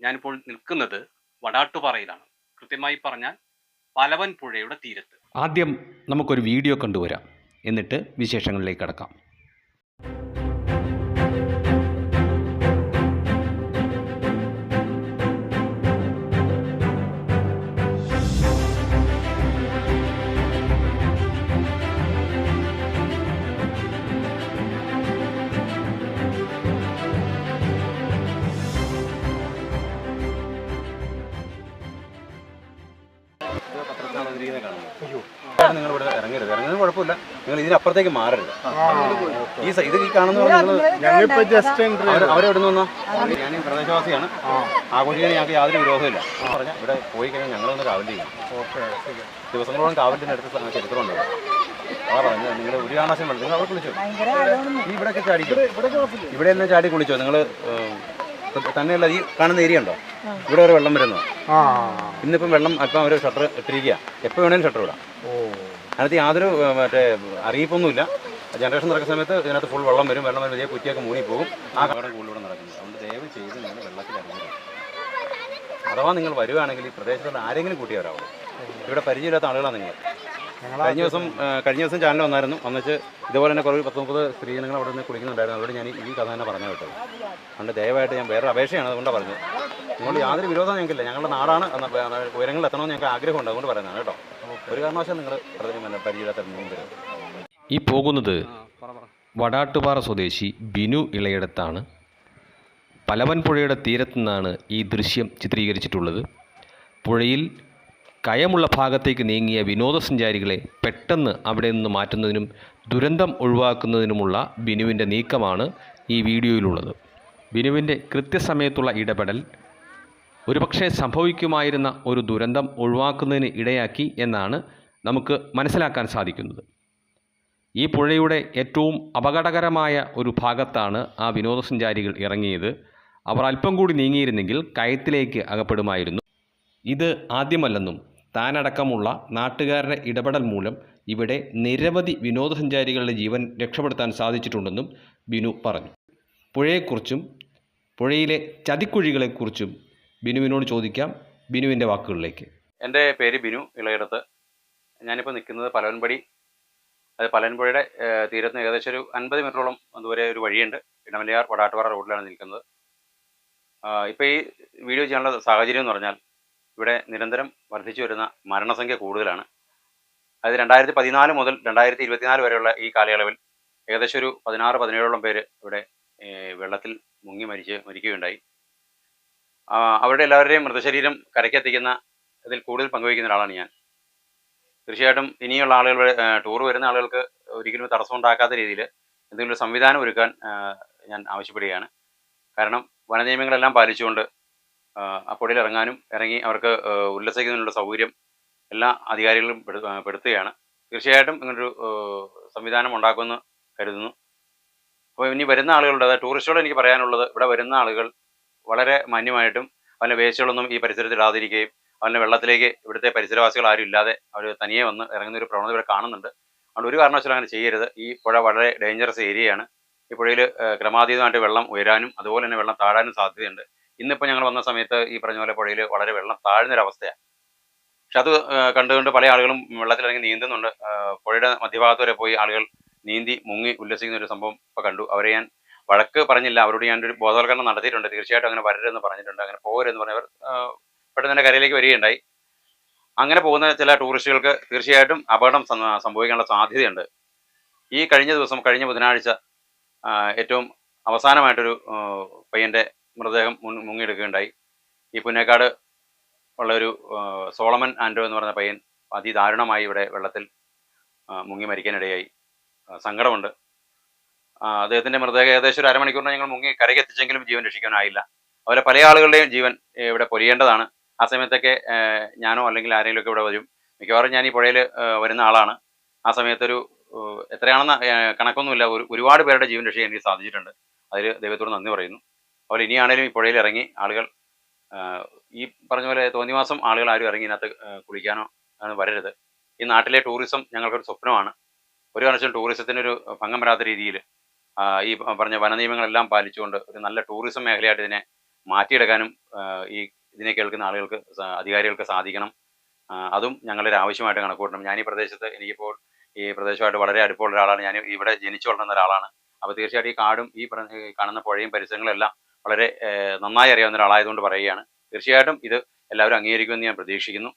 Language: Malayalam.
ഞാനിപ്പോൾ നിൽക്കുന്നത് വടാട്ടുപാറയിലാണ്. കൃത്യമായി പറഞ്ഞാൽ പലവൻ പുഴയുടെ തീരത്ത്. ആദ്യം നമുക്കൊരു വീഡിയോ കണ്ടുവരാം. എന്നിട്ട് വിശേഷങ്ങളിലേക്ക് കടക്കാം. നിങ്ങൾ ഇവിടെ ഇറങ്ങരുത്. ഇറങ്ങുന്നത് കുഴപ്പമില്ല. നിങ്ങൾ ഇതിനപ്പുറത്തേക്ക് മാറരുത്. ഈ ഇത് ഈ കാണുന്ന അവരെ എവിടെ നിന്ന് ഞാൻ പ്രദേശവാസിയാണ്. ആഘോഷിക്കാൻ ഞങ്ങൾക്ക് യാതൊരു വിരോധമില്ല പറഞ്ഞാൽ ഇവിടെ പോയി കഴിഞ്ഞാൽ ഞങ്ങളൊന്ന് കാവൽ ചെയ്യും ദിവസങ്ങളോളം കാവലിന്റെ അടുത്ത് ചരിത്രമുണ്ട്. അതാ പറഞ്ഞത്. നിങ്ങൾ ഒരു കാണാശം വേണം നിങ്ങൾ അവിടെ കുളിച്ചോ? ഈ ഇവിടെയൊക്കെ ചാടി ഇവിടെ എല്ലാം ചാടി കുളിച്ചോ? നിങ്ങൾ തന്നെയല്ല ഈ കാണുന്ന ഏരിയ ഉണ്ടോ? ഇവിടെ ഒരു വെള്ളം വരുന്നു ഇന്നിപ്പം വെള്ളം അല്പം അവർ ഷട്ടർ ഇട്ടിരിക്കുക എപ്പോൾ വേണേലും ഷട്ടർ ഇടാം. അതിനകത്ത് യാതൊരു മറ്റേ അറിയിപ്പൊന്നുമില്ല. ജനറേഷൻ നടക്കുന്ന സമയത്ത് ഇതിനകത്ത് ഫുൾ വെള്ളം വരും. വെള്ളം വരുമ്പോൾ കുറ്റിയൊക്കെ മൂടിപ്പോകും പോകും. ആ കടം കൂടുതലൂടെ നടക്കുന്നത് അതുകൊണ്ട് ദയവ് ചെയ്ത് നിങ്ങൾ വെള്ളത്തിൽ ഇറങ്ങരുത് അഥവാ നിങ്ങൾ വരുവാണെങ്കിൽ ഈ പ്രദേശത്തുള്ള ആരെങ്കിലും കൂട്ടി വരാവുള്ളൂ ഇവിടെ പരിചയമില്ലാത്ത ആളുകളാണ് നിങ്ങൾ. കഴിഞ്ഞ ദിവസം കഴിഞ്ഞ ദിവസം ചാനൽ വന്നായിരുന്നു. വന്നിട്ട് ഇതുപോലെ തന്നെ കുറേ പത്ത് മുപ്പത് സ്ത്രീജനങ്ങൾ അവിടെ നിന്ന് കുളിക്കുന്നുണ്ടായിരുന്നു. അവരോട് ഞാൻ ഈ- കഥ തന്നെ പറഞ്ഞു കേട്ടത്. അതുകൊണ്ട് ദയവായിട്ട് ഞാൻ വേറെ അപേക്ഷയാണ് അതുകൊണ്ട് പറഞ്ഞത്. അതുകൊണ്ട് യാതൊരു വിരോധം ഞങ്ങൾക്കില്ല. ഞങ്ങളുടെ നാടാണ് ഉയരങ്ങളിൽ എത്തണമെന്ന് ഞങ്ങൾക്ക് ആഗ്രഹമുണ്ട്. അതുകൊണ്ട് പറയുന്നതാണ് കേട്ടോ. ഒരു കാരണവശാലും നിങ്ങൾ പരിചയമില്ലാത്ത മുമ്പ് വരും ഈ പോകുന്നത് വടാട്ടുപാറ സ്വദേശി ബിനു ഇളയിടത്താണ്. പലവൻ പുഴയുടെ തീരത്തു നിന്നാണ് ഈ ദൃശ്യം ചിത്രീകരിച്ചിട്ടുള്ളത്. പുഴയിൽ കയമുള്ള ഭാഗത്തേക്ക് നീങ്ങിയ വിനോദസഞ്ചാരികളെ പെട്ടെന്ന് അവിടെ നിന്ന് മാറ്റുന്നതിനും ദുരന്തം ഒഴിവാക്കുന്നതിനുമുള്ള ബിനുവിന്റെ നീക്കമാണ് ഈ വീഡിയോയിലുള്ളത്. ബിനുവിന്റെ കൃത്യസമയത്തുള്ള ഇടപെടൽ ഒരുപക്ഷെ സംഭവിക്കുമായിരുന്ന ഒരു ദുരന്തം ഒഴിവാക്കുന്നതിന് ഇടയാക്കി എന്നാണ് നമുക്ക് മനസ്സിലാക്കാൻ സാധിക്കുന്നത്. ഈ പുഴയുടെ ഏറ്റവും അപകടകരമായ ഒരു ഭാഗത്താണ് ആ വിനോദസഞ്ചാരികൾ ഇറങ്ങിയത്. അവർ അല്പം കൂടി നീങ്ങിയിരുന്നെങ്കിൽ കയത്തിലേക്ക് അകപ്പെടുമായിരുന്നു. ഇത് ആദ്യമല്ലെന്നും താനടക്കമുള്ള നാട്ടുകാരുടെ ഇടപെടൽ മൂലം ഇവിടെ നിരവധി വിനോദസഞ്ചാരികളുടെ ജീവൻ രക്ഷപ്പെടുത്താൻ സാധിച്ചിട്ടുണ്ടെന്നും ബിനു പറഞ്ഞു. പുഴയെക്കുറിച്ചും പുഴയിലെ ചതിക്കുഴികളെക്കുറിച്ചും ബിനുവിനോട് ചോദിക്കാം. ബിനുവിന്റെ വാക്കുകളിലേക്ക്. എന്റെ പേര് ബിനു ഇളയിടത്ത്. ഞാനിപ്പോൾ നിൽക്കുന്നത് പലവൻപടി. അത് പലവൻപുഴയുടെ ഏഹ്, തീരത്ത് നിന്ന് ഏകദേശം ഒരു അൻപത് മീറ്ററോളം ദൂരെ ഒരു വഴിയുണ്ട്. ഇടമലയാർ വടാട്ടുപാറ റോഡിലാണ് നിൽക്കുന്നത്. ഇപ്പോൾ ഈ വീഡിയോ ചെയ്യാനുള്ള സാഹചര്യം എന്ന് പറഞ്ഞാൽ ഇവിടെ നിരന്തരം വർദ്ധിച്ചു വരുന്ന മരണസംഖ്യ കൂടുതലാണ്. അതായത് രണ്ടായിരത്തി പതിനാല് മുതൽ രണ്ടായിരത്തി ഇരുപത്തിനാല് വരെയുള്ള ഈ കാലയളവിൽ ഏകദേശം ഒരു പതിനാറ് പതിനേഴോളം പേര് ഇവിടെ വെള്ളത്തിൽ മുങ്ങി മരിച്ച് മരിക്കുകയുണ്ടായി. അവരുടെ എല്ലാവരുടെയും മൃതശരീരം കരയ്ക്കെത്തിക്കുന്ന ഇതിൽ കൂടുതൽ പങ്കുവയ്ക്കുന്ന ഒരാളാണ് ഞാൻ. തീർച്ചയായിട്ടും ഇനിയുള്ള ആളുകൾ ടൂർ വരുന്ന ആളുകൾക്ക് ഒരിക്കലും തടസ്സം ഉണ്ടാക്കാത്ത രീതിയിൽ എന്തെങ്കിലും ഒരു സംവിധാനം ഒരുക്കാൻ ഞാൻ ആവശ്യപ്പെടുകയാണ്. കാരണം വനനിയമങ്ങളെല്ലാം പാലിച്ചുകൊണ്ട് ആ, പൊടിയിൽ ഇറങ്ങാനും ഇറങ്ങി അവർക്ക് ഉല്ലസിക്കുന്നതിനുള്ള സൗകര്യം എല്ലാ അധികാരികളും പെടുത്തുകയാണ്. തീർച്ചയായിട്ടും ഇങ്ങനൊരു സംവിധാനം ഉണ്ടാക്കുമെന്ന് കരുതുന്നു. അപ്പോൾ ഇനി വരുന്ന ആളുകളുടെ അതായത് ടൂറിസ്റ്റുകളോട് എനിക്ക് പറയാനുള്ളത് ഇവിടെ വരുന്ന ആളുകൾ വളരെ മാന്യമായിട്ടും അവന്റെ വേസ്റ്റുകളൊന്നും ഈ പരിസരത്തിൽ ഇടാതിരിക്കുകയും അവന്റെ വെള്ളത്തിലേക്ക് ഇവിടുത്തെ പരിസരവാസികൾ ആരും ഇല്ലാതെ അവർ തനിയെ വന്ന് ഇറങ്ങുന്ന ഒരു പ്രവണത ഇവിടെ കാണുന്നുണ്ട്. അതുകൊണ്ട് ഒരു കാരണവശാലും അങ്ങനെ ചെയ്യരുത്. ഈ പുഴ വളരെ ഡേഞ്ചറസ് ഏരിയയാണ് ഈ പുഴയിൽ ക്രമാതീതമായിട്ട് വെള്ളം ഉയരാനും അതുപോലെ തന്നെ വെള്ളം താഴാനും സാധ്യതയുണ്ട്. ഇന്നിപ്പോൾ ഞങ്ങൾ വന്ന സമയത്ത് ഈ പറഞ്ഞ പോലെ പുഴയിൽ വളരെ വെള്ളം താഴ്ന്നൊരവസ്ഥയാണ് പക്ഷെ അത് കണ്ടുകൊണ്ട് പല ആളുകളും വെള്ളത്തിലിറങ്ങി നീന്തുന്നുണ്ട്. പുഴയുടെ മധ്യഭാഗത്ത് വരെ പോയി ആളുകൾ നീന്തി മുങ്ങി ഉല്ലസിക്കുന്ന ഒരു സംഭവം ഇപ്പോൾ കണ്ടു. അവരെ ഞാൻ വഴക്ക് പറഞ്ഞില്ല. അവരോട് ഞാൻ ഒരു ബോധവൽക്കരണം നടത്തിയിട്ടുണ്ട്. തീർച്ചയായിട്ടും അങ്ങനെ വരരുതെന്ന് പറഞ്ഞിട്ടുണ്ട്. അങ്ങനെ പോകരുതെന്ന് പറഞ്ഞവർ പെട്ടെന്ന് തന്നെ കരയിലേക്ക് വരികയുണ്ടായി. അങ്ങനെ പോകുന്ന ചില ടൂറിസ്റ്റുകൾക്ക് തീർച്ചയായിട്ടും അപകടം സംഭവിക്കാനുള്ള സാധ്യതയുണ്ട്. ഈ കഴിഞ്ഞ ദിവസം കഴിഞ്ഞ ബുധനാഴ്ച ഏറ്റവും അവസാനമായിട്ടൊരു പയ്യന്റെ മൃതദേഹം മുങ്ങിയെടുക്കുകയുണ്ടായി. ഈ പുന്നേക്കാട് ഉള്ള ഒരു സോളമൻ ആൻഡോ എന്ന് പറഞ്ഞ പയ്യൻ അതിദാരുണമായി ഇവിടെ വെള്ളത്തിൽ മുങ്ങി മരിക്കാനിടയായി. സങ്കടമുണ്ട്. അദ്ദേഹത്തിന്റെ മൃതദേഹം ഏകദേശം ഒരു അരമണിക്കൂറിന് ഞങ്ങൾ മുങ്ങി കരയ്ക്ക് എത്തിച്ചെങ്കിലും ജീവൻ രക്ഷിക്കാനായില്ല. അവരെ പല ആളുകളുടെയും ജീവൻ ഇവിടെ പൊരിയേണ്ടതാണ് ആ സമയത്തൊക്കെ ഞാനോ അല്ലെങ്കിൽ ആരെങ്കിലും ഒക്കെ ഇവിടെ വരും. മിക്കവാറും ഞാൻ ഈ പുഴയിൽ വരുന്ന ആളാണ്. ആ സമയത്തൊരു എത്രയാണെന്ന് കണക്കൊന്നുമില്ല. ഒരു ഒരുപാട് പേരുടെ ജീവൻ രക്ഷിക്കാൻ എനിക്ക് സാധിച്ചിട്ടുണ്ട്. അതിൽ ദൈവത്തോട് നന്ദി പറയുന്നു. അവർ ഇനിയാണേലും ഈ പുഴയിൽ ഇറങ്ങി ആളുകൾ ഈ പറഞ്ഞ പോലെ തോന്നിവാസം ആളുകൾ ആരും ഇറങ്ങി ഇതിനകത്ത് കുളിക്കാനോ വരരുത്. ഈ നാട്ടിലെ ടൂറിസം ഞങ്ങൾക്കൊരു സ്വപ്നമാണ്. ഒരു കാരണവശാലും ടൂറിസത്തിനൊരു ഭംഗം വരാത്ത രീതിയിൽ ഈ പറഞ്ഞ വനനിയമങ്ങളെല്ലാം പാലിച്ചുകൊണ്ട് ഒരു നല്ല ടൂറിസം മേഖലയായിട്ട് ഇതിനെ മാറ്റിയെടുക്കാനും ഈ ഇതിനെ കേൾക്കുന്ന ആളുകൾക്ക് അധികാരികൾക്ക് സാധിക്കണം. അതും ഞങ്ങളുടെ ഒരു ആവശ്യമായിട്ട് കണക്കൂട്ടണം ഞാൻ ഈ പ്രദേശത്ത് എനിക്കിപ്പോൾ ഈ പ്രദേശമായിട്ട് വളരെ അടുപ്പമുള്ള ഒരാളാണ്. ഞാൻ ഇവിടെ ജനിച്ചു വളർന്ന ഒരാളാണ്. അപ്പോൾ തീർച്ചയായിട്ടും ഈ കാടും ഈ കാണുന്ന പുഴയും പരിസരങ്ങളെല്ലാം വളരെ നന്നായി അറിയാവുന്ന ഒരാളായതുകൊണ്ട് പറയുകയാണ്. തീർച്ചയായിട്ടും ഇത് എല്ലാവരും അംഗീകരിക്കുമെന്ന് ഞാൻ പ്രതീക്ഷിക്കുന്നു.